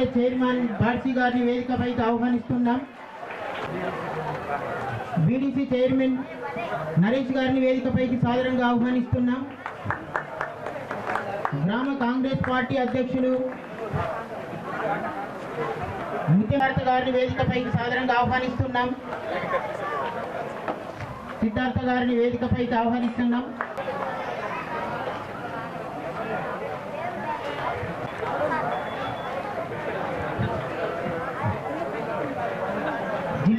PSCA chairman Bharati గారిని వేదికపైకి ఆహ్వానిస్తున్నాం. బీడీసీ చైర్మన్ నరేష్ గారిని వేదికపైకి సాదరంగా ఆహ్వానిస్తున్నాం. గ్రామ కాంగ్రెస్ పార్టీ అధ్యక్షులు నిత్యభారత గారిని వేదికపైకి సాదరంగా ఆహ్వానిస్తున్నాం. సిద్ధార్థ గారిని వేదికపైకి ఆహ్వానిస్తున్నాం.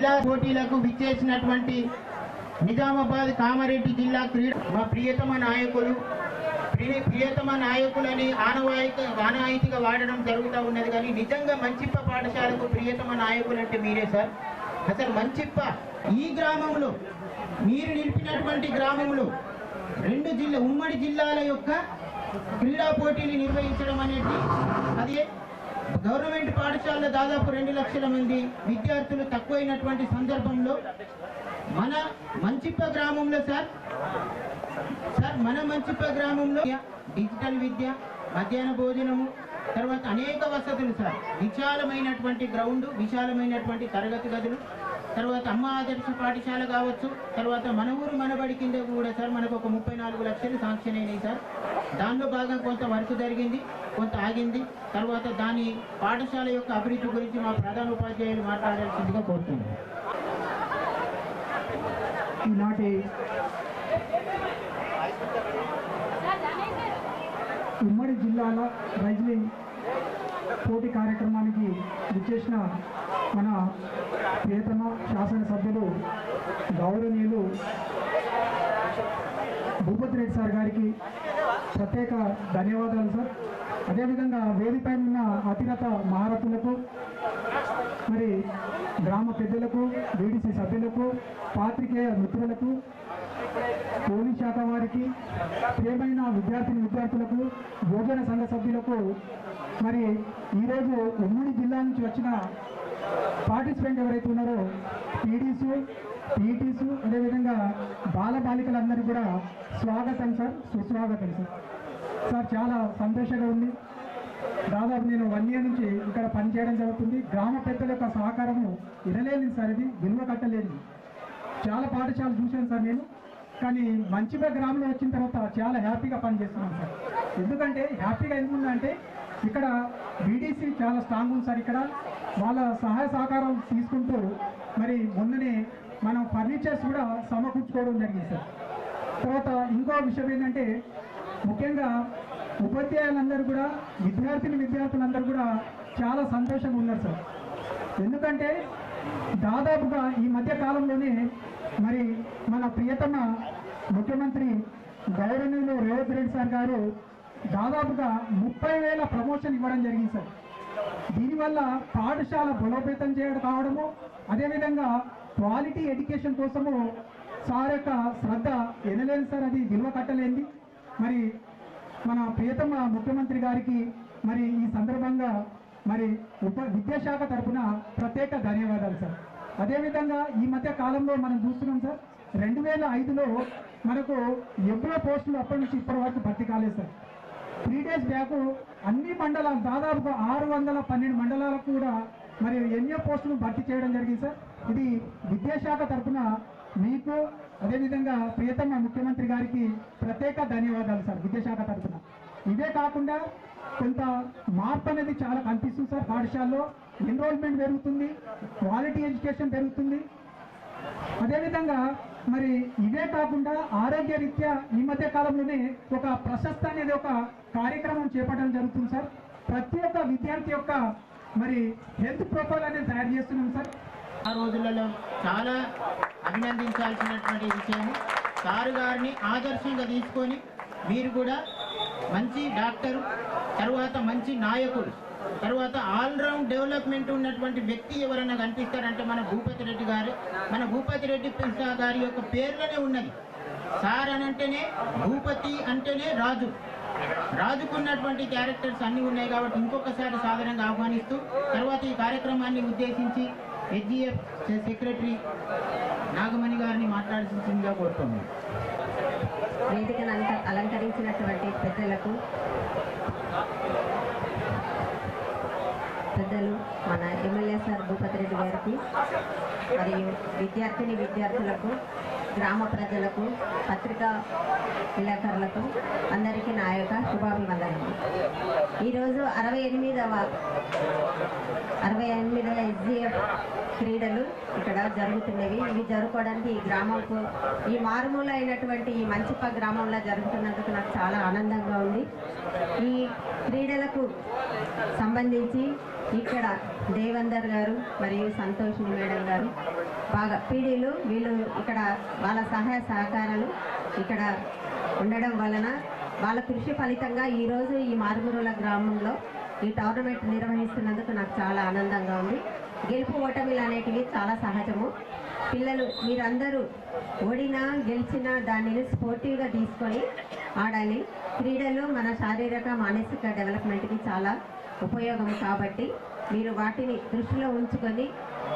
జిల్లా పోటీలకు విచ్చేసినటువంటి నిజామాబాద్ కామారెడ్డి జిల్లా క్రీడ మా ప్రియతమ నాయకులు ప్రియతమ నాయకులని ఆనవాయిక ఆనవాయితీగా వాడడం జరుగుతూ ఉన్నది కానీ నిజంగా మంచిప్ప పాఠశాలకు ప్రియతమ నాయకులు అంటే మీరే సార్. అసలు మంచిప్ప ఈ గ్రామంలో మీరు నిలిపినటువంటి గ్రామంలో రెండు జిల్లా ఉమ్మడి జిల్లాల యొక్క క్రీడా పోటీలు నిర్వహించడం అనేది అది గవర్నమెంట్ పాఠశాలలో దాదాపు రెండు లక్షల మంది విద్యార్థులు తక్కువైనటువంటి సందర్భంలో మన మంచిప్ప గ్రామంలో సార్ సార్ మన మంచిప్ప గ్రామంలో డిజిటల్ విద్య మధ్యాహ్న భోజనము తర్వాత అనేక వసతులు సార్. విశాలమైనటువంటి గ్రౌండ్ విశాలమైనటువంటి తరగతి గదులు తర్వాత అమ్మ ఆదర్శ పాఠశాల కావచ్చు తర్వాత మన ఊరు మనబడి కింద కూడా సార్ మనకు ఒక ముప్పై నాలుగు లక్షలు శాంక్షన్ అయినాయి సార్. దానిలో భాగం కొంత వర్క్ జరిగింది కొంత ఆగింది. తర్వాత దాని పాఠశాల యొక్క అభివృద్ధి గురించి మా ప్రధాన ఉపాధ్యాయులు మాట్లాడాల్సిందిగా కోరుతున్నాను. ఈనాటి ఉమ్మడి జిల్లాల రజనీ పోటీ కార్యక్రమానికి విచ్చేసిన మన ప్రియతమ శాసనసభ్యులు గౌరవనీయులు భూపతి రెడ్డి సార్ గారికి ప్రత్యేక ధన్యవాదాలు సార్. అదేవిధంగా వేదిపై ఉన్న అతిరత మహారథులకు మరి గ్రామ పెద్దలకు బీడీసీ సభ్యులకు పాత్రికేయ మిత్రులకు పోలీస్ శాఖ వారికి ప్రేమైన విద్యార్థిని విద్యార్థులకు యువజన సంఘ సభ్యులకు మరి ఈరోజు ఉమ్మడి జిల్లా నుంచి వచ్చిన పార్టిసిపెంట్ ఎవరైతే ఉన్నారో పీడీసు పీటీసు అదేవిధంగా బాల బాలికలందరికీ కూడా స్వాగతం సార్ సుస్వాగతం సార్. సార్ చాలా సంతోషంగా ఉంది. దాదాపు నేను వన్ ఇయర్ నుంచి ఇక్కడ పనిచేయడం జరుగుతుంది. గ్రామ పెద్దల యొక్క సహకారము ఇరలేని సార్ ఇది విలువ కట్టలేని. చాలా పాఠశాలలు చూశాను సార్ నేను. కానీ మంచిగా గ్రామంలో వచ్చిన తర్వాత చాలా హ్యాపీగా పనిచేస్తున్నాను సార్. ఎందుకంటే హ్యాపీగా ఎందుకుందంటే ఇక్కడ బీడీసీ చాలా స్ట్రాంగ్ ఉంది సార్ ఇక్కడ. వాళ్ళ సహాయ సహకారం తీసుకుంటూ మరి మొన్ననే మనం ఫర్నిచర్స్ కూడా సమకూర్చుకోవడం జరిగింది సార్. తర్వాత ఇంకో విషయం ఏంటంటే ముఖ్యంగా ఉపాధ్యాయులందరూ కూడా విద్యార్థిని విద్యార్థులందరూ కూడా చాలా సంతోషంగా ఉన్నారు సార్. ఎందుకంటే దాదాపుగా ఈ మధ్య కాలంలోనే మరి మన ప్రియతమ ముఖ్యమంత్రి గౌరవనీయులు రేవంత్ రెడ్డి సార్ గారు దాదాపుగా ముప్పై వేల ప్రమోషన్ ఇవ్వడం జరిగింది సార్. దీనివల్ల పాఠశాల బలోపేతం చేయడం కావడము అదేవిధంగా క్వాలిటీ ఎడ్యుకేషన్ కోసము సార్ యొక్క శ్రద్ధ ఎనలేని సార్ అది విలువ కట్టలేంది. మరి మన ప్రియతమ ముఖ్యమంత్రి గారికి మరి ఈ సందర్భంగా మరి ఉప విద్యాశాఖ తరఫున ప్రత్యేక ధన్యవాదాలు సార్. అదేవిధంగా ఈ మధ్య కాలంలో మనం చూస్తున్నాం సార్ రెండు వేల ఐదులో మనకు ఎప్పుడో పోస్టులు అప్పటి నుంచి ఇప్పటి వరకు భర్తీ కాలేదు సార్. త్రీ డేస్ బ్యాక్ అన్ని మండలాలు దాదాపుగా ఆరు వందల పన్నెండు మండలాలకు కూడా మరి ఎన్ఏ పోస్టులు భర్తీ చేయడం జరిగింది సార్. ఇది విద్యాశాఖ తరఫున మీకు అదేవిధంగా ప్రియతమ ముఖ్యమంత్రి గారికి ప్రత్యేక ధన్యవాదాలు సార్ విద్యాశాఖ తరఫున ఇదే కాకుండా కొంత మార్పు అనేది చాలా కనిపిస్తుంది సార్ పాఠశాలలో. ఎన్రోల్మెంట్ పెరుగుతుంది క్వాలిటీ ఎడ్యుకేషన్ పెరుగుతుంది. అదేవిధంగా మరి ఇవే కాకుండా ఆరోగ్య రీత్యా ఈ మధ్య కాలంలోనే ఒక ప్రశస్త అనేది ఒక కార్యక్రమం చేపట్టడం జరుగుతుంది సార్. ప్రతి ఒక్క విద్యార్థి యొక్క మరి హెల్త్ ప్రొఫైల్ అనేది తయారు చేస్తున్నాం సార్. ఆ రోజులలో చాలా అభినందించాల్సినటువంటి విషయం. సారు గారిని ఆదర్శంగా తీసుకొని మీరు కూడా మంచి డాక్టరు తర్వాత మంచి నాయకుడు తర్వాత ఆల్రౌండ్ డెవలప్మెంట్ ఉన్నటువంటి వ్యక్తి ఎవరైనా కనిపిస్తారంటే మన భూపతి రెడ్డి గారు. మన భూపతి రెడ్డి పిసా గారి యొక్క పేర్లోనే ఉన్నది. సార్ అని అంటేనే భూపతి అంటేనే రాజు. రాజుకున్నటువంటి క్యారెక్టర్స్ అన్నీ ఉన్నాయి కాబట్టి ఇంకొకసారి సాధారణంగా ఆహ్వానిస్తూ తర్వాత ఈ కార్యక్రమాన్ని ఉద్దేశించి హెచ్జిఎఫ్ సెక్రటరీ నాగమణి గారిని మాట్లాడాల్సిందిగా కోరుతున్నాను. వేదికను అలంకరించినటువంటి పెద్దలకు పెద్దలు మన ఎమ్మెల్యే సార్ భూపతి రెడ్డి గారికి మరియు విద్యార్థిని విద్యార్థులకు గ్రామ ప్రజలకు పత్రికా విలేకరులకు అందరికీ నా యొక్క శుభాభివందనలు ఈరోజు అరవై ఎనిమిదవ అరవై ఎనిమిదవ ఎస్జిఎఫ్ క్రీడలు ఇక్కడ జరుగుతున్నవి. ఇవి జరుపుకోవడానికి ఈ గ్రామంకు ఈ మారుమూల అయినటువంటి ఈ మంచిప గ్రామంలో జరుగుతున్నందుకు నాకు చాలా ఆనందంగా ఉంది. ఈ క్రీడలకు సంబంధించి ఇక్కడ దేవందర్ గారు మరియు సంతోషిని మేడం గారు. బాగా పీడీలు వీళ్ళు ఇక్కడ వాళ్ళ సహాయ సహకారాలు ఇక్కడ ఉండడం వలన వాళ్ళ కృషి ఫలితంగా ఈరోజు ఈ మారుమూరుల గ్రామంలో ఈ టోర్నమెంట్ నిర్వహిస్తున్నందుకు నాకు చాలా ఆనందంగా ఉంది. గెలుపు ఓటమిలు అనేటివి చాలా సహజము. పిల్లలు మీరందరూ ఓడినా గెలిచినా దానిని స్పోర్టివ్గా తీసుకొని ఆడాలి. క్రీడలు మన శారీరక మానసిక డెవలప్మెంట్కి చాలా ఉపయోగం కాబట్టి మీరు వాటిని దృష్టిలో ఉంచుకొని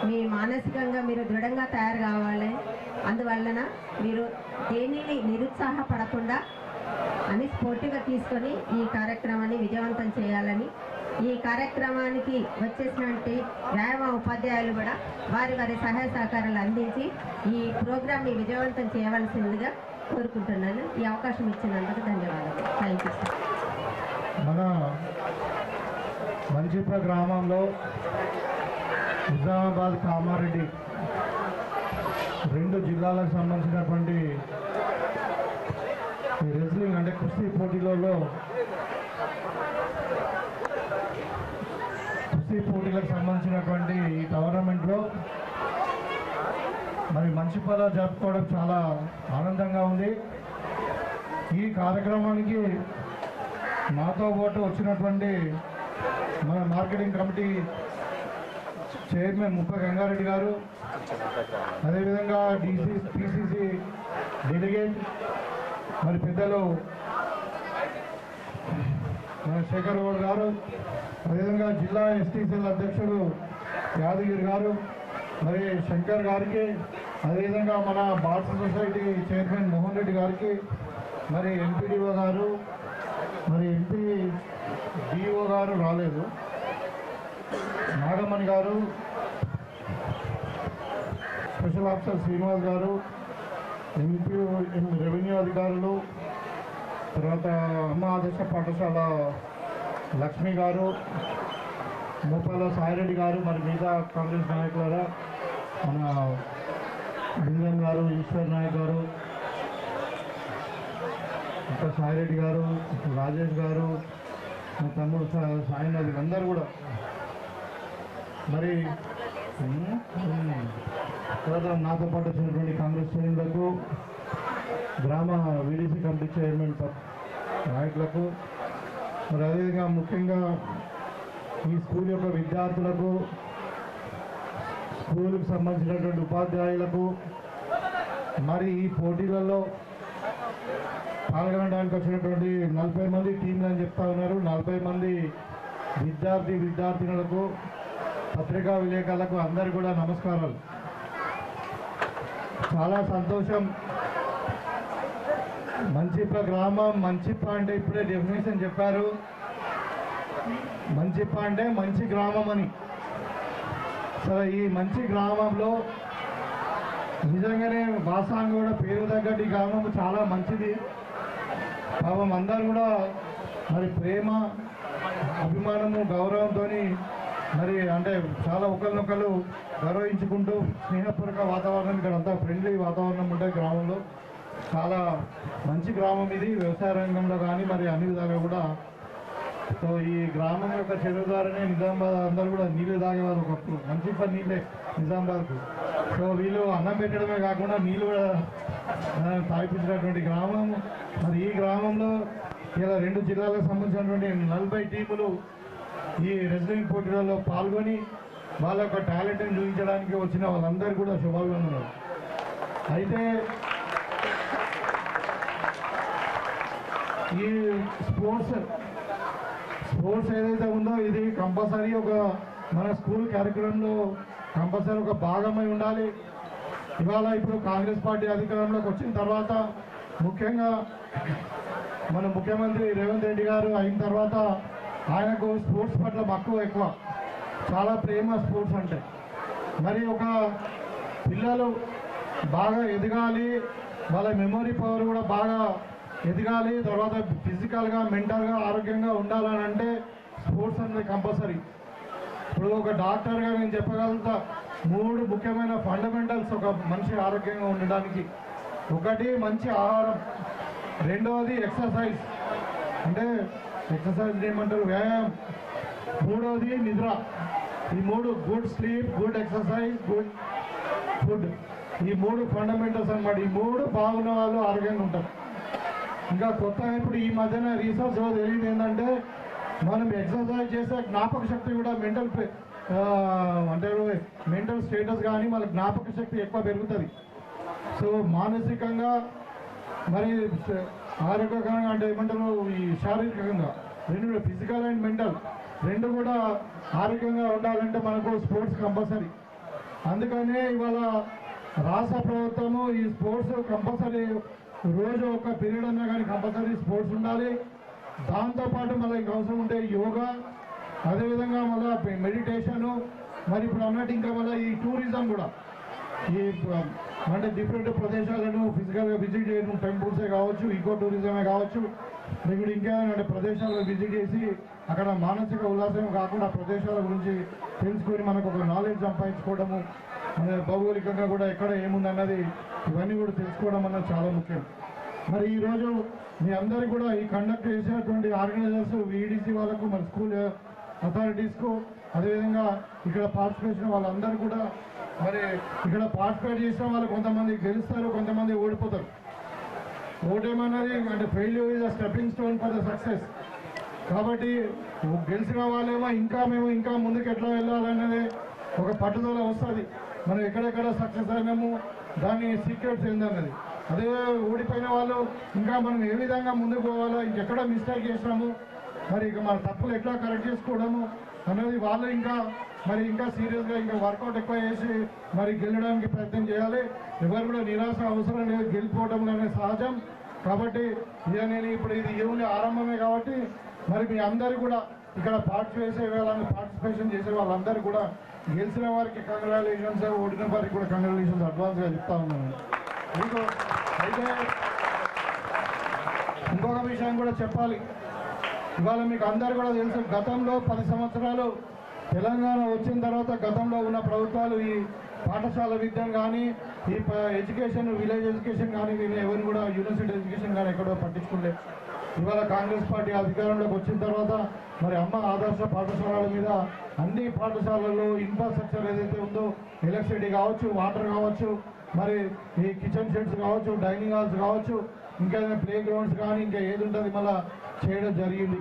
మీ మానసికంగా మీరు దృఢంగా తయారు కావాలి. అందువలన మీరు దేనిని నిరుత్సాహపడకుండా అని స్పోర్టివ్గా తీసుకొని ఈ కార్యక్రమాన్ని విజయవంతం చేయాలని. ఈ కార్యక్రమానికి వచ్చేసినటువంటి వ్యాయామ ఉపాధ్యాయులు కూడా వారి వారి సహాయ సహకారాలు అందించి ఈ ప్రోగ్రామ్ని విజయవంతం చేయవలసిందిగా కోరుకుంటున్నాను. ఈ అవకాశం ఇచ్చినందుకు ధన్యవాదాలు. థ్యాంక్ యూ సార్ మన మంచిప గ్రామంలో నిజామాబాద్ కామారెడ్డి రెండు జిల్లాలకు సంబంధించినటువంటి రెజ్లింగ్ అంటే కుస్తీ పోటీలలో కుస్తీ పోటీలకు సంబంధించినటువంటి ఈ టోర్నమెంట్లో మరి మంచి పదాలు జరుపుకోవడం చాలా ఆనందంగా ఉంది. ఈ కార్యక్రమానికి మాతో పాటు వచ్చినటువంటి మన మార్కెటింగ్ కమిటీ చైర్మన్ ముప్ప గంగారెడ్డి గారు అదేవిధంగా డీసీ పిసిసి డెలిగేట్ మరి పెద్దలు మన శేఖర్ గౌడ్ గారు అదేవిధంగా జిల్లా ఎస్టీసీల అధ్యక్షుడు యాదగిరి గారు మరి శంకర్ గారికి అదేవిధంగా మన భారత సొసైటీ చైర్మన్ మోహన్ రెడ్డి గారికి మరి ఎంపీడీఓ గారు మరి ఎంపీ డిఓ గారు రాలేదు. నాగమణి గారు స్పెషల్ ఆఫీసర్ శ్రీనివాస్ గారు ఎంపీ రెవెన్యూ అధికారులు తర్వాత అమ్మ ఆదర్శ పాఠశాల లక్ష్మి గారు మోపాల సాయిరెడ్డి గారు మరి మిగతా కాంగ్రెస్ నాయకులారా మన లింగం గారు ఈశ్వర్ నాయక్ గారు ఇంకా సాయిరెడ్డి గారు రాజేష్ గారు మా తమ్ముడు సా- సాయినాథ్ అందరూ కూడా. మరి తర్వాత నాతో పాటు వచ్చినటువంటి కాంగ్రెస్ శ్రేణులకు గ్రామ వీడీసీ కమిటీ చైర్మన్ నాయకులకు మరి అదేవిధంగా ముఖ్యంగా ఈ స్కూల్ యొక్క విద్యార్థులకు స్కూల్కి సంబంధించినటువంటి ఉపాధ్యాయులకు మరి ఈ పోటీలలో పాల్గొనడానికి వచ్చినటువంటి నలభై మంది టీంలు అని చెప్తా ఉన్నారు. నలభై మంది విద్యార్థి విద్యార్థినులకు పత్రికా విలేకరులకు అందరు కూడా నమస్కారాలు. చాలా సంతోషం. మంచిప్ప గ్రామం మంచిప్ప అంటే ఇప్పుడే డెఫినేషన్ చెప్పారు. మంచిప్ప అంటే మంచి గ్రామం అని. సరే ఈ మంచి గ్రామంలో నిజంగానే వాసాంగ కూడా పేరు తగ్గట్టు ఈ గ్రామం చాలా మంచిది. పాపం అందరూ కూడా మరి ప్రేమ అభిమానము గౌరవంతో మరి అంటే చాలా ఒకరినొకరు గౌరవించుకుంటూ స్నేహపూర్వక వాతావరణం ఇక్కడ అంతా ఫ్రెండ్లీ వాతావరణం ఉంటుంది గ్రామంలో. చాలా మంచి గ్రామం ఇది. వ్యవసాయ రంగంలో కానీ మరి అన్ని విధాలుగా కూడా. సో ఈ గ్రామం యొక్క చెరువు ద్వారానే నిజామాబాద్ అందరూ కూడా నీళ్ళు తాగేవారు ఒకప్పుడు. మంచి పని నీళ్ళే నిజామాబాద్కు. సో వీళ్ళు అన్నం పెట్టడమే కాకుండా నీళ్ళు కూడా స్థాపించినటువంటి తాగిపించినటువంటి గ్రామం. మరి ఈ గ్రామంలో ఇలా రెండు జిల్లాలకు సంబంధించినటువంటి నలభై టీములు ఈ రెజ్లింగ్ పోటీలలో పాల్గొని వాళ్ళ యొక్క టాలెంట్ని చూపించడానికి వచ్చిన వాళ్ళందరూ కూడా శుభాభివందనాలు. అయితే ఈ స్పోర్ట్స్ స్పోర్ట్స్ ఏదైతే ఉందో ఇది కంపల్సరీ ఒక మన స్కూల్ కార్యక్రమంలో కంపల్సరీ ఒక భాగమై ఉండాలి. ఇవాళ ఇప్పుడు కాంగ్రెస్ పార్టీ అధికారంలోకి వచ్చిన తర్వాత ముఖ్యంగా మన ముఖ్యమంత్రి రేవంత్ రెడ్డి గారు అయిన తర్వాత ఆయనకు స్పోర్ట్స్ పట్ల మక్కువ ఎక్కువ. చాలా ప్రేమ స్పోర్ట్స్ అంటే. మరి ఒక పిల్లలు బాగా ఎదగాలి వాళ్ళ మెమొరీ పవర్ కూడా బాగా ఎదగాలి తర్వాత ఫిజికల్గా మెంటల్గా ఆరోగ్యంగా ఉండాలని అంటే స్పోర్ట్స్ అనేది కంపల్సరీ. ఇప్పుడు ఒక డాక్టర్గా నేను చెప్పగలుగుతా మూడు ముఖ్యమైన ఫండమెంటల్స్ ఒక మనిషి ఆరోగ్యంగా ఉండడానికి. ఒకటి మంచి ఆహారం. రెండవది ఎక్సర్సైజ్ అంటే ఎక్సర్సైజ్ ఏమంటారు? వ్యాయామం. మూడవది నిద్ర. ఈ మూడు good sleep good exercise good food ఈ మూడు ఫండమెంటల్స్ అన్నమాట. ఈ మూడు బాగున్న వాళ్ళు ఆరోగ్యంగా ఉంటారు. ఇంకా కొత్తగా ఇప్పుడు ఈ మధ్యన రీసెర్చ్ తెలియదు ఏంటంటే మనం ఎక్సర్సైజ్ చేసే జ్ఞాపక శక్తి కూడా మెంటల్ అంటే మెంటల్ స్టేటస్ కానీ మన జ్ఞాపక శక్తి ఎక్కువ పెరుగుతుంది. సో మానసికంగా మరి ఆరోగ్యకరంగా అంటే ఏమంటారు ఈ శారీరకంగా రెండు ఫిజికల్ అండ్ మెంటల్ రెండు కూడా ఆరోగ్యంగా ఉండాలంటే మనకు స్పోర్ట్స్ కంపల్సరీ అందుకనే ఇవాళ రాష్ట్ర ప్రభుత్వము ఈ స్పోర్ట్స్ కంపల్సరీ రోజు ఒక పీరియడ్ అన్నా కానీ కంపల్సరీ స్పోర్ట్స్ ఉండాలి. దాంతోపాటు మళ్ళీ ఇంకా అవసరం ఉంటే యోగా అదేవిధంగా మళ్ళీ మెడిటేషను మరి ఇప్పుడు అన్నట్టు ఇంకా మళ్ళీ ఈ టూరిజం కూడా. ఈ అంటే డిఫరెంట్ ప్రదేశాలను ఫిజికల్గా విజిట్ చేయడం టెంపుల్సే కావచ్చు ఈకో టూరిజమే కావచ్చు లేకుంటే ఇంకేమైనా అంటే ప్రదేశాలను విజిట్ చేసి అక్కడ మానసిక ఉల్లాసం కాకుండా ప్రదేశాల గురించి తెలుసుకొని మనకు ఒక నాలెడ్జ్ సంపాదించుకోవడము భౌగోళికంగా కూడా ఎక్కడ ఏముందన్నది ఇవన్నీ కూడా తెలుసుకోవడం అన్నది చాలా ముఖ్యం. మరి ఈరోజు మీ అందరికీ కూడా ఈ కండక్ట్ చేసినటువంటి ఆర్గనైజర్స్ వీడిసి వాళ్ళకు మరి స్కూల్ అథారిటీస్కు అదేవిధంగా ఇక్కడ పార్టిసిపేషన్ వాళ్ళందరూ కూడా మరి ఇక్కడ పార్టిసిపేట్ చేసిన వాళ్ళు కొంతమంది గెలుస్తారు కొంతమంది ఓడిపోతారు. ఓటేమన్నది అంటే failure is a stepping stone for the success కాబట్టి గెలిచిన వాళ్ళేమో ఇంకా మేము ఇంకా ముందుకు ఎట్లా వెళ్ళాలనేది ఒక పట్టుదల వస్తుంది. మనం ఎక్కడెక్కడ సక్సెస్ అయినాము దాని సీక్రెట్స్ ఏందన్నది. అదే ఓడిపోయిన వాళ్ళు ఇంకా మనం ఏ విధంగా ముందుకు పోవాలో ఇంకెక్కడ మిస్టేక్ చేసినాము మరి ఇక మన తప్పులు ఎట్లా కరెక్ట్ చేసుకోవడము అనేది వాళ్ళు ఇంకా మరి ఇంకా సీరియస్గా ఇంకా వర్కౌట్ ఎక్కువ చేసి మరి గెలడానికి ప్రయత్నం చేయాలి. ఎవరు కూడా నిరాశ అవసరం లేదు గెలిపోవడం అనేది సహజం. కాబట్టి ఇక నేను ఇప్పుడు ఇది ఏమి ఆరంభమే కాబట్టి మరి మీ అందరు కూడా ఇక్కడ పార్టిసిపేట్ చేసే వాళ్ళని పార్టిసిపేషన్ చేసే వాళ్ళందరూ కూడా గెలిచిన వారికి కంగ్రాచులేషన్స్ ఓడిన వారికి కూడా కంగ్రాచులేషన్స్ అడ్వాన్స్గా చెప్తా ఉన్నాను. మీకు అయితే ఇంకొక విషయం కూడా చెప్పాలి. ఇవాళ మీకు అందరు కూడా తెలుసు గతంలో పది సంవత్సరాలు తెలంగాణ వచ్చిన తర్వాత గతంలో ఉన్న ప్రభుత్వాలు ఈ పాఠశాల విద్యను కానీ ఈ ప- ఎడ్యుకేషన్ విలేజ్ ఎడ్యుకేషన్ కానీ వీళ్ళు ఎవరు కూడా యూనివర్సిటీ ఎడ్యుకేషన్ కానీ ఎక్కడో పట్టించుకోలేదు ఇవాళ కాంగ్రెస్ పార్టీ అధికారంలోకి వచ్చిన తర్వాత మరి అమ్మ ఆదర్శ పాఠశాలల మీద అన్ని పాఠశాలల్లో ఇన్ఫ్రాస్ట్రక్చర్ ఏదైతే ఉందో ఎలక్ట్రిసిటీ కావచ్చు వాటర్ కావచ్చు మరి ఈ కిచెన్ షెడ్స్ కావచ్చు డైనింగ్ హాల్స్ కావచ్చు ఇంకా ప్లే గ్రౌండ్స్ కానీ ఇంకా ఏది ఉంటుంది మళ్ళీ చేయడం జరిగింది.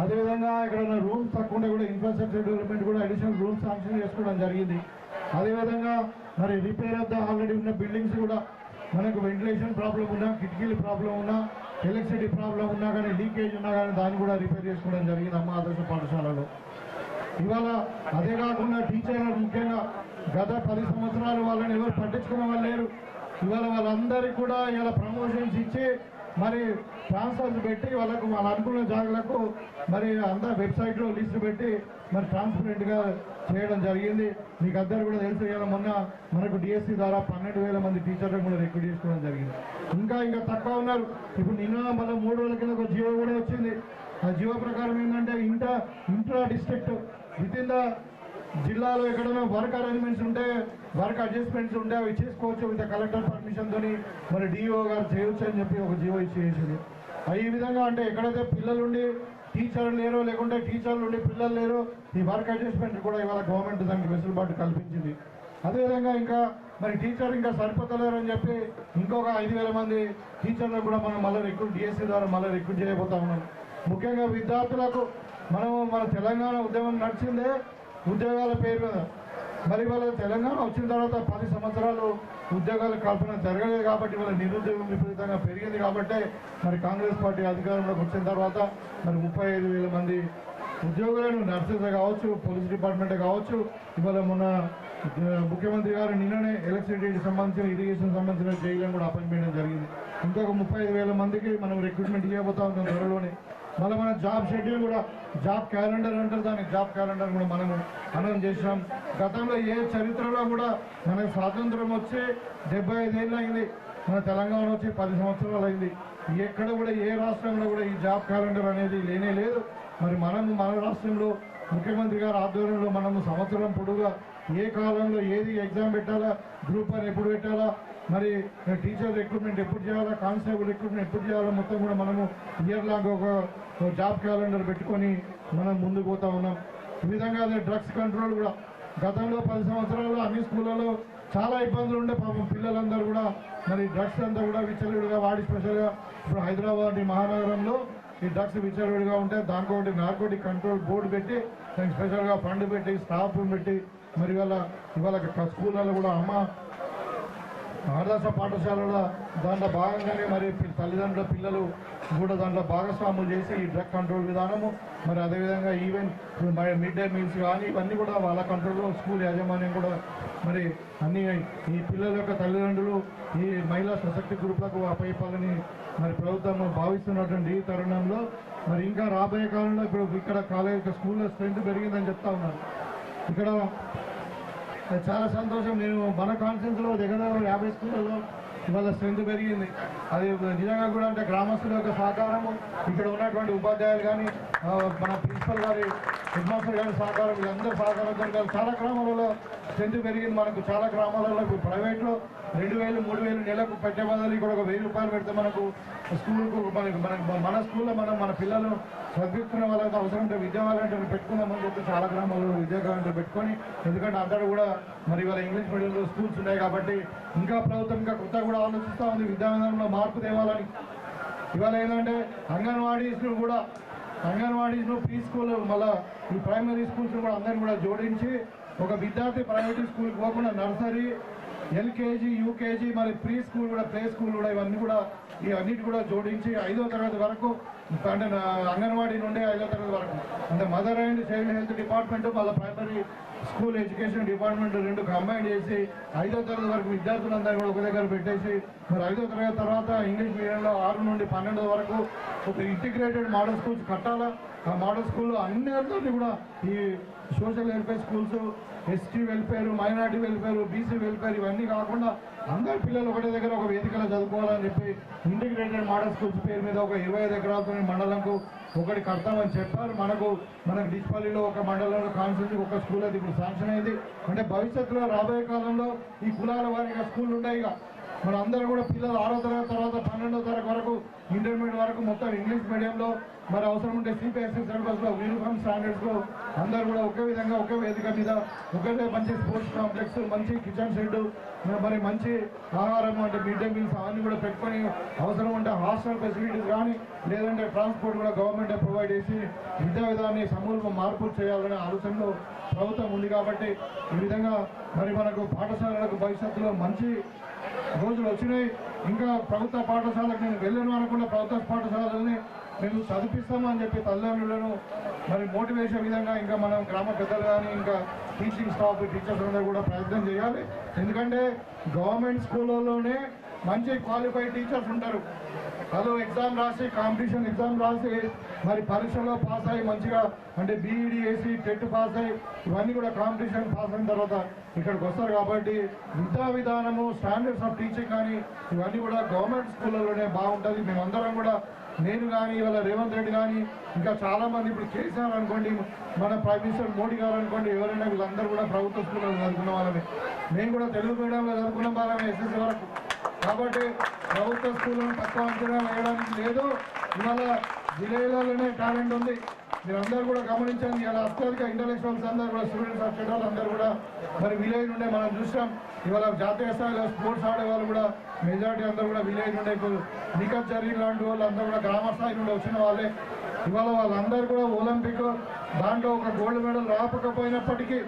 అదేవిధంగా ఎక్కడైనా రూమ్స్ తక్కువ ఉంటే కూడా ఇన్ఫ్రాస్ట్రక్చర్ డెవలప్మెంట్ కూడా అడిషనల్ రూమ్స్ శాంక్షన్ చేసుకోవడం జరిగింది. అదేవిధంగా మరి రిపేర్ ఆఫ్ ద ఆల్రెడీ ఉన్న బిల్డింగ్స్ కూడా మనకు వెంటిలేషన్ ప్రాబ్లం ఉన్నా కిటికీల ప్రాబ్లం ఉన్నా ఎలక్ట్రిసిటీ ప్రాబ్లం ఉన్నా కానీ లీకేజ్ ఉన్నా కానీ దాన్ని కూడా రిపేర్ చేసుకోవడం జరిగింది అమ్మ ఆదర్శ పాఠశాలలో. ఇవాళ అదే కాకుండా టీచర్లు ముఖ్యంగా గత పది సంవత్సరాలు వాళ్ళని ఎవరు పట్టించుకున్న వాళ్ళు లేరు. ఇవాళ వాళ్ళందరికీ కూడా ఇలా ప్రమోషన్స్ ఇచ్చి మరి ట్రాన్స్ఫర్స్ పెట్టి వాళ్ళకు వాళ్ళ అనుకున్న జాగాలకు మరి అంతా వెబ్సైట్లో లిస్ట్ పెట్టి మరి ట్రాన్స్పరెంట్గా చేయడం జరిగింది. మీకు అందరు కూడా తెలుసు ఇలా మొన్న మనకు డిఎస్సి ద్వారా పన్నెండు వేల మంది టీచర్లను కూడా రిక్రూట్ చేసుకోవడం జరిగింది. ఇంకా ఇంకా తక్కువ ఉన్నారు. ఇప్పుడు నిన్న మళ్ళీ మూడు రోజుల కింద ఒక జియో కూడా వచ్చింది. ఆ జియో ప్రకారం ఏంటంటే inter intra district within the జిల్లాలో ఎక్కడైనా వర్క్ అరేంజ్మెంట్స్ ఉంటే వర్క్ అడ్జస్ట్మెంట్స్ ఉంటే అవి చేసుకోవచ్చు విత్ కలెక్టర్ పర్మిషన్ తోని. మరి డిఓ గారు చేయొచ్చు అని చెప్పి ఒక జీవో ఇచ్చేసింది. ఈ విధంగా అంటే ఎక్కడైతే పిల్లలుండి టీచర్లు లేరో లేకుంటే టీచర్లు ఉండి పిల్లలు లేరో ఈ వర్క్ అడ్జస్ట్మెంట్ కూడా ఇవాళ గవర్నమెంట్ దానికి వెసులుబాటు కల్పించింది. అదేవిధంగా ఇంకా మరి టీచర్ ఇంకా సరిపోతలేరు అని చెప్పి ఇంకొక ఐదు వేల మంది టీచర్లు కూడా మనం మళ్ళీ రిక్రూట్ డిఎస్సీ ద్వారా మళ్ళీ రిక్రూట్ చేయబోతా ఉన్నాం. ముఖ్యంగా విద్యార్థులకు మనము మన తెలంగాణ ఉద్యమం నడిచిందే ఉద్యోగాల పేరు మీద మరి వాళ్ళ తెలంగాణ వచ్చిన తర్వాత పది సంవత్సరాలు ఉద్యోగాల కల్పన జరగలేదు కాబట్టి వాళ్ళ నిరుద్యోగం విపరీతంగా పెరిగింది కాబట్టి మరి కాంగ్రెస్ పార్టీ అధికారంలోకి వచ్చిన తర్వాత మరి ముప్పై ఐదు వేల మంది ఉద్యోగులను నర్సెస్ కావచ్చు పోలీస్ డిపార్ట్మెంట్ కావచ్చు. ఇవాళ మొన్న ముఖ్యమంత్రి గారు నిన్ననే ఎలక్ట్రిసిటీకి సంబంధించిన ఇరిగేషన్ సంబంధించిన జైలను కూడా అపాయింట్ చేయడం జరిగింది. ఇంకొక ముప్పై ఐదు వేల మందికి మనం రిక్రూట్మెంట్ చేయబోతా ఉన్నాం త్వరలోనే. మళ్ళీ మన జాబ్ షెడ్యూల్ కూడా జాబ్ క్యాలెండర్ అంటారు దానికి జాబ్ క్యాలెండర్ కూడా మనము అనౌన్స్ చేసినాం. గతంలో ఏ చరిత్రలో కూడా మనకు స్వాతంత్రం వచ్చి డెబ్బై ఐదేళ్ళు అయింది. మన తెలంగాణ వచ్చి పది సంవత్సరాలు అయింది. ఎక్కడ కూడా ఏ రాష్ట్రంలో కూడా ఈ జాబ్ క్యాలెండర్ అనేది లేనే లేదు. మరి మనము మన రాష్ట్రంలో ముఖ్యమంత్రి గారి ఆధ్వర్యంలో మనము సంవత్సరం పొడుగా ఏ కాలంలో ఏది ఎగ్జామ్ పెట్టాలా గ్రూప్ వన్ ఎప్పుడు పెట్టాలా మరి టీచర్ రిక్రూట్మెంట్ ఎప్పుడు చేయాలా కానిస్టేబుల్ రిక్రూట్మెంట్ ఎప్పుడు చేయాలా మొత్తం కూడా మనము ఇయర్ లాగా ఒక జాబ్ క్యాలెండర్ పెట్టుకొని మనం ముందుకు పోతా ఉన్నాం. ఈ విధంగా అదే డ్రగ్స్ కంట్రోల్ కూడా గతంలో పది సంవత్సరాల్లో అన్ని స్కూళ్ళలో చాలా ఇబ్బందులు ఉండే పాపం పిల్లలందరూ కూడా మరి డ్రగ్స్ అంతా కూడా విచ్చలవిడిగా వాడి స్పెషల్గా ఇప్పుడు హైదరాబాద్ మహానగరంలో ఈ డ్రగ్స్ విచ్చలవిడిగా ఉంటే దానికి ఒకటి నార్కోటిక్ కంట్రోల్ బోర్డు పెట్టి దానికి స్పెషల్గా ఫండ్ పెట్టి స్టాఫ్ పెట్టి మరి ఇవాళ ఇవాళ స్కూళ్ళలో కూడా అమ్మ ఆదర్శ పాఠశాలలో దాంట్లో భాగంగానే మరి తల్లిదండ్రుల పిల్లలు కూడా దాంట్లో భాగస్వాములు చేసి ఈ డ్రగ్ కంట్రోల్ విధానము మరి అదేవిధంగా ఈవెన్ మిడ్ డే మీల్స్ కానీ ఇవన్నీ కూడా వాళ్ళ కంట్రోల్లో స్కూల్ యాజమాన్యం కూడా మరి అన్ని ఈ పిల్లల యొక్క తల్లిదండ్రులు ఈ మహిళా సశక్తి గ్రూపులకు అప్పయ్యాలని మరి ప్రభుత్వం భావిస్తున్నటువంటి ఈ తరుణంలో మరి ఇంకా రాబోయే కాలంలో ఇప్పుడు ఇక్కడ కాలేజ్ స్కూల్లో స్ట్రెంత్ పెరిగిందని చెప్తా ఉన్నారు. ఇక్కడ చాలా సంతోషం. నేను మన కాన్ఫరెన్స్లో దగ్గర యాభై స్కూళ్ళలో ఇవాళ స్ట్రెంత్ పెరిగింది. అది నిజంగా కూడా అంటే గ్రామస్తుల యొక్క సహకారము ఇక్కడ ఉన్నటువంటి ఉపాధ్యాయులు కానీ మన ప్రిన్సిపల్ గారి హెడ్ మాస్టర్ గారి సహకారం వీళ్ళందరూ సహకారంతో చాలా గ్రామాలలో స్ట్రెంత్ పెరిగింది. మనకు చాలా గ్రామాలలో ఇప్పుడు ప్రైవేట్లో రెండు వేలు మూడు వేలు నెలకు పెట్టే బదులు ఇక్కడ ఒక వెయ్యి రూపాయలు పెడితే మనకు స్కూల్కు మనకు మనకు మన స్కూల్లో మనం మన పిల్లలు చదివిస్తున్న వాళ్ళకి అవసరం ఉంటే విద్యా వాలంటీర్లు పెట్టుకుందామని చెప్పి చాలా గ్రామాల్లో విద్యా వాలంటీర్లు పెట్టుకొని ఎందుకంటే అందరూ కూడా మరి ఇవాళ ఇంగ్లీష్ మీడియంలో స్కూల్స్ ఉన్నాయి కాబట్టి ఇంకా ప్రభుత్వం ఇంకా కొత్త కూడా ఆలోచిస్తూ ఉంది విద్యావిధానంలో మార్పు తేవాలని. ఇవాళ ఏంటంటే అంగన్వాడీస్ను కూడా అంగన్వాడీస్ను ప్రీ స్కూల్ మళ్ళీ ఈ ప్రైమరీ స్కూల్స్ కూడా అందరిని కూడా జోడించి ఒక విద్యార్థి ప్రైవేట్ స్కూల్కి పోకుండా నర్సరీ ఎల్కేజీ యూకేజీ మరి ప్రీ స్కూల్ కూడా ప్లే స్కూల్ కూడా ఇవన్నీ కూడా ఈ అన్నిటి కూడా జోడించి ఐదో తరగతి వరకు అంటే అంగన్వాడీ నుండి ఐదో తరగతి వరకు. అంటే mother and child health department మళ్ళీ ప్రైమరీ స్కూల్ ఎడ్యుకేషన్ డిపార్ట్మెంట్ రెండు కంబైన్ చేసి ఐదో తరగతి వరకు విద్యార్థులందరూ కూడా ఒక దగ్గర పెట్టేసి మరి ఐదో తరగతి తర్వాత ఇంగ్లీష్ మీడియంలో ఆరు నుండి పన్నెండు వరకు ఒక ఇంటిగ్రేటెడ్ మోడల్ స్కూల్స్ కట్టాలా? మోడల్ స్కూల్లో అన్ని అందరినీ కూడా ఈ social welfare schools ST welfare minority welfare BC welfare ఇవన్నీ కాకుండా అందరు పిల్లలు ఒకటే దగ్గర ఒక వేదికలో చదువుకోవాలని చెప్పి ఇంటిగ్రేటెడ్ మోడల్ స్కూల్స్ పేరు మీద ఒక ఇరవై ఐదు ఎకరాలతో మండలంకు ఒకటి కడతామని చెప్పారు. మనకు మనకు డిస్పల్లిలో ఒక మండలంలో కాన్సెన్స్ ఒక స్కూల్ అది ఇప్పుడు శాంక్షన్ అయింది. అంటే భవిష్యత్తులో రాబోయే కాలంలో ఈ కులాల వారిగా స్కూల్ ఉంటాయి ఇక. మనందరూ కూడా పిల్లలు ఆరో తరగతి తర్వాత పన్నెండో తరగతి వరకు ఇంటర్మీడియట్ వరకు మొత్తం ఇంగ్లీష్ మీడియంలో మరి అవసరం ఉంటే సిపిఎస్ఈ సిలబస్లో యూనిఫామ్ స్టాండర్డ్స్లో అందరూ కూడా ఒకే విధంగా ఒకే వేదిక మీద ఒకే మంచి స్పోర్ట్స్ కాంప్లెక్స్ మంచి కిచెన్ షెడ్ మరి మంచి ఆహారం అంటే మిడ్ డే మీల్స్ అవన్నీ కూడా పెట్టుకొని అవసరం ఉంటే హాస్టల్ ఫెసిలిటీస్ కానీ లేదంటే ట్రాన్స్పోర్ట్ కూడా గవర్నమెంట్ ప్రొవైడ్ చేసి విద్యా విధానాన్ని సమూల మార్పులు చేయాలనే ఆలోచనలో ప్రభుత్వం ఉంది కాబట్టి ఈ విధంగా మరి మనకు పాఠశాలలకు భవిష్యత్తులో మంచి రోజులు వచ్చినాయి. ఇంకా ప్రభుత్వ పాఠశాలకు నేను వెళ్ళను అనుకున్న ప్రభుత్వ పాఠశాలని మేము చదివిస్తామని చెప్పి తల్లిదండ్రులను మరి మోటివేషన్ విధంగా ఇంకా మనం గ్రామ పెద్దలు కానీ ఇంకా టీచింగ్ స్టాఫ్ టీచర్స్ అందరూ కూడా ప్రయత్నం చేయాలి. ఎందుకంటే గవర్నమెంట్ స్కూళ్ళలోనే మంచి క్వాలిఫైడ్ టీచర్స్ ఉంటారు. వాళ్ళు ఎగ్జామ్ రాసి కాంపిటీషన్ ఎగ్జామ్ రాసి మరి పరీక్షలో పాస్ అయ్యి మంచిగా అంటే బీఈడి వేసి టెట్ పాస్ అయ్యి ఇవన్నీ కూడా కాంపిటీషన్ పాస్ అయిన తర్వాత ఇక్కడికి వస్తారు కాబట్టి విద్యా విధానము స్టాండర్డ్స్ ఆఫ్ టీచింగ్ కానీ ఇవన్నీ కూడా గవర్నమెంట్ స్కూళ్ళలోనే బాగుంటుంది. మేమందరం కూడా నేను కానీ ఇవాళ రేవంత్ రెడ్డి కానీ ఇంకా చాలామంది ఇప్పుడు కేసీఆర్ అనుకోండి మన ప్రైమ్ మినిస్టర్ మోడీ గారు అనుకోండి ఎవరైనా వీళ్ళందరూ కూడా ప్రభుత్వ స్కూల్లో చదువుకున్న వాళ్ళమే. మేము కూడా తెలుగు మీడియంలో చదువుకున్న వాళ్ళమే ఎస్ఎస్సీ వరకు. కాబట్టి ప్రభుత్వ స్కూళ్ళను తక్కువ అంచనా వేయడానికి లేదు. ఇవాళ విలేజ్లలోనే టాలెంట్ ఉంది. మీరందరూ అందరూ కూడా గమనించండి ఇలా అత్యధిక ఇంటలెక్చువల్స్ అందరూ కూడా స్టూడెంట్స్ వచ్చేటోళ్ళు అందరూ కూడా మరి విలేజ్ నుండే మనం చూసాం ఇవాళ జాతీయ స్థాయిలో స్పోర్ట్స్ ఆడే వాళ్ళు కూడా మెజారిటీ అందరూ కూడా విలేజ్ ఉండే ఇప్పుడు నికప్ జరిగిన లాంటి వాళ్ళు అందరూ కూడా గ్రామ స్థాయి నుండి వచ్చిన వాళ్ళే. ఇవాళ వాళ్ళందరూ కూడా ఒలింపిక్ దాంట్లో ఒక గోల్డ్ మెడల్ రాకపోయినప్పటికీ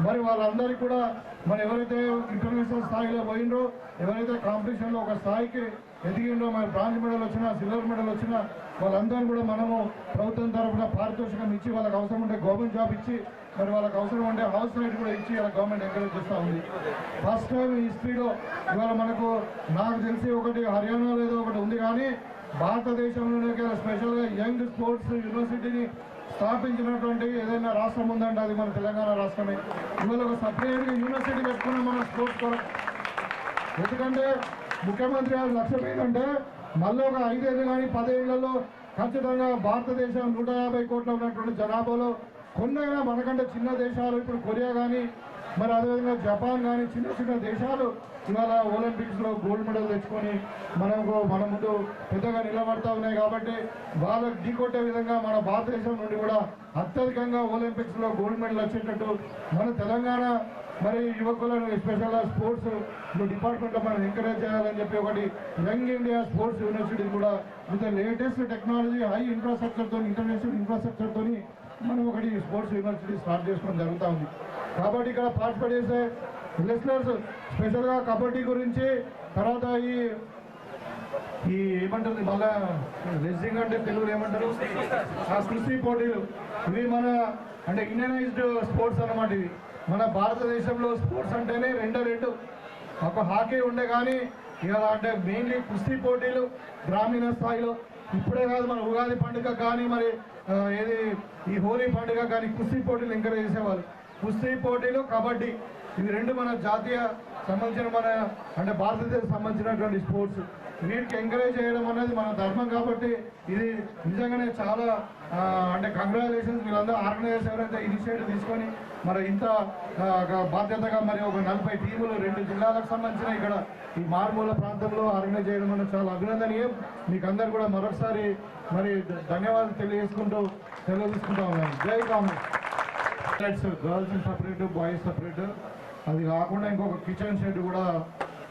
మరి వాళ్ళందరికీ కూడా మరి ఎవరైతే ఇంటర్నేషనల్ స్థాయిలో పోయిండ్రో ఎవరైతే కాంపిటీషన్లో ఒక స్థాయికి ఎదిగిండ్రో మరి బ్రాంజ్ మెడల్ వచ్చినా సిల్వర్ మెడల్ వచ్చినా వాళ్ళందరూ కూడా మనము ప్రభుత్వం తరఫున పారితోషికం ఇచ్చి వాళ్ళకి అవసరం ఉంటే గవర్నమెంట్ జాబ్ ఇచ్చి మరి వాళ్ళకి అవసరం ఉంటే హౌస్ రేట్ కూడా ఇచ్చి గవర్నమెంట్ ఎంకరేజ్ చేస్తూ ఉంది. ఫస్ట్ టైం హిస్టరీలో ఇవాళ మనకు నాకు తెలిసి ఒకటి హర్యానాలో ఏదో ఒకటి ఉంది కానీ భారతదేశంలోనే స్పెషల్గా యంగ్ స్పోర్ట్స్ యూనివర్సిటీని స్థాపించినటువంటి ఏదైనా రాష్ట్రం ఉందంటే అది మన తెలంగాణ రాష్ట్రమే. ఇవాళ ఒక సపరేట్గా యూనివర్సిటీ పెట్టుకున్నాం మనం స్పోర్ట్స్ కొరకు ఎందుకంటే ముఖ్యమంత్రి గారి లక్ష్యం ఏంటంటే మళ్ళీ ఒక ఐదేళ్ళు కానీ పదేళ్ళలో ఖచ్చితంగా భారతదేశం నూట యాభై కోట్ల ఉన్నటువంటి జనాభాలో కొన్నైనా మనకంటే చిన్న దేశాలు ఇప్పుడు కొరియా కానీ మరి అదేవిధంగా జపాన్ కానీ చిన్న చిన్న దేశాలు ఇవాళ ఒలింపిక్స్లో గోల్డ్ మెడల్ తెచ్చుకొని మనకు మన ముందు పెద్దగా నిలబడతా ఉన్నాయి కాబట్టి వాళ్ళకు ఢీకొట్టే విధంగా మన భారతదేశం నుండి కూడా అత్యధికంగా ఒలింపిక్స్లో గోల్డ్ మెడల్ వచ్చేటట్టు మన తెలంగాణ మరి యువకులను స్పెషల్గా స్పోర్ట్స్ డిపార్ట్మెంట్లో మనం ఎంకరేజ్ చేయాలని చెప్పి ఒకటి యంగ్ ఇండియా స్పోర్ట్స్ యూనివర్సిటీ కూడా విత్ లేటెస్ట్ టెక్నాలజీ హై ఇన్ఫ్రాస్ట్రక్చర్తో ఇంటర్నేషనల్ ఇన్ఫ్రాస్ట్రక్చర్తో మనం ఒకటి స్పోర్ట్స్ యూనివర్సిటీ స్టార్ట్ చేసుకోవడం జరుగుతూ ఉంది. కాబట్టి ఇక్కడ పార్టిసిపేట్ చేసే లిస్నర్స్ స్పెషల్గా కబడ్డీ గురించి తర్వాత ఈ ఈ ఏమంటుంది మళ్ళా రెస్లింగ్ అంటే తెలుగులో ఏమంటారు? ఆ కుస్తీ పోటీలు. ఇవి మన అంటే ఇండియనైజ్డ్ స్పోర్ట్స్ అన్నమాట ఇవి. మన భారతదేశంలో స్పోర్ట్స్ అంటేనే రెండో రెండు. ఒక హాకీ ఉండే కానీ ఇవాళ అంటే మెయిన్లీ కుస్తీ పోటీలు గ్రామీణ స్థాయిలో. ఇప్పుడే కాదు మన ఉగాది పండుగ కానీ మరి ఏది? ఈ హోలీ పండుగ కానీ కుస్తీ పోటీలు ఎంకరేజ్ చేసేవాళ్ళు. కుస్తీ పోటీలు కబడ్డీ. ఇవి రెండు మన జాతీయ సంబంధించిన మన అంటే భారతదేశం సంబంధించినటువంటి స్పోర్ట్స్. వీటికి ఎంకరేజ్ చేయడం అనేది మన ధర్మం కాబట్టి ఇది నిజంగానే చాలా అంటే కంగ్రాచులేషన్స్ వీళ్ళందరూ ఆర్గనైజర్స్ ఎవరైతే ఇనిషియేటివ్ తీసుకొని మరి ఇంత బాధ్యతగా మరి ఒక నలభై టీములు రెండు జిల్లాలకు సంబంధించిన ఇక్కడ ఈ మారుమూల ప్రాంతంలో ఆర్గనైజ్ చేయడం అనేది చాలా అభినందనీయం. మీకు అందరు కూడా మరొకసారి మరి ధన్యవాదాలు తెలియజేసుకుంటూ తెలియజేసుకుంటా ఉన్నాను. జై Congress. Girls separate boys separate అది కాకుండా ఇంకొక కిచెన్ షెడ్ కూడా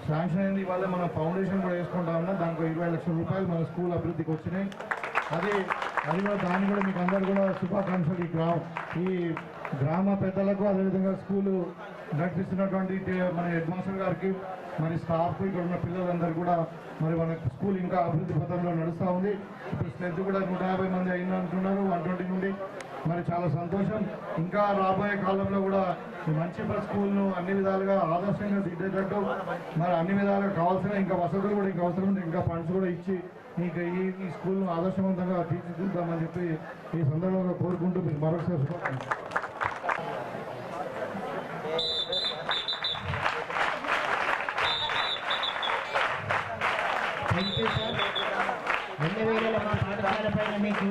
శాంక్షన్ అయింది. ఇవాళ మన ఫౌండేషన్ కూడా వేసుకుంటా ఉన్నాం. దానికి ఇరవై లక్షల రూపాయలు మన స్కూల్ అభివృద్ధికి వచ్చినాయి. అది అది కూడా దాన్ని కూడా మీకు అందరు కూడా శుభాకాంక్షలు. ఈ గ్రామ ఈ గ్రామ పెద్దలకు అదేవిధంగా స్కూలు నడిపిస్తున్నటువంటి మన హెడ్ మాస్టర్ గారికి మరి స్టాఫ్ ఇక్కడ ఉన్న పిల్లలందరూ కూడా మరి మన స్కూల్ ఇంకా అభివృద్ధి పథంలో నడుస్తూ ఉంది. ఇప్పుడు స్ట్రెంత్ కూడా నూట యాభై మంది అయింది అంటున్నారు వన్ ట్వంటీ నుండి. మరి చాలా సంతోషం. ఇంకా రాబోయే కాలంలో కూడా ఈ మంచి స్కూల్ను అన్ని విధాలుగా ఆదర్శంగా దిద్దేటట్టు మరి అన్ని విధాలుగా కావాల్సిన ఇంకా వసతులు కూడా ఇంకా అవసరం ఉంటే ఇంకా ఫండ్స్ కూడా ఇచ్చి ఇంకా ఈ ఈ స్కూల్ను ఆదర్శవంతంగా తీర్చిదిద్దామని చెప్పి ఈ సందర్భంగా కోరుకుంటూ మీకు మరొకసారి థ్యాంక్ యూ సార్ మా పాఠశాల పైన మీకు